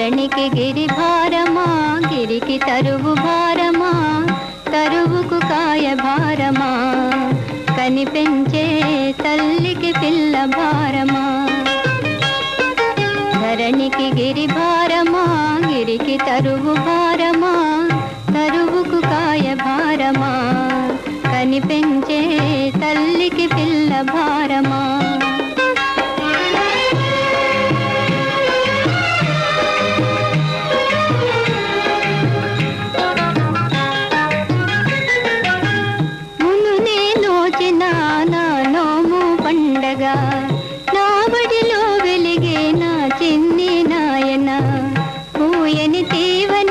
ధరణికి గిరి భారమా గిరికి తరువు భారమా తరువుకు కాయ భారమా కనిపెంచే తల్లికి పిల్ల భారమా. ధరణికి గిరి భారమా గిరికి తరువు భారమా తరువుకు కాయ భారమా కనిపెంచే నాయనా నా బడిలో వెలిగే నా చిన్ని నాయనా పూయని తీవన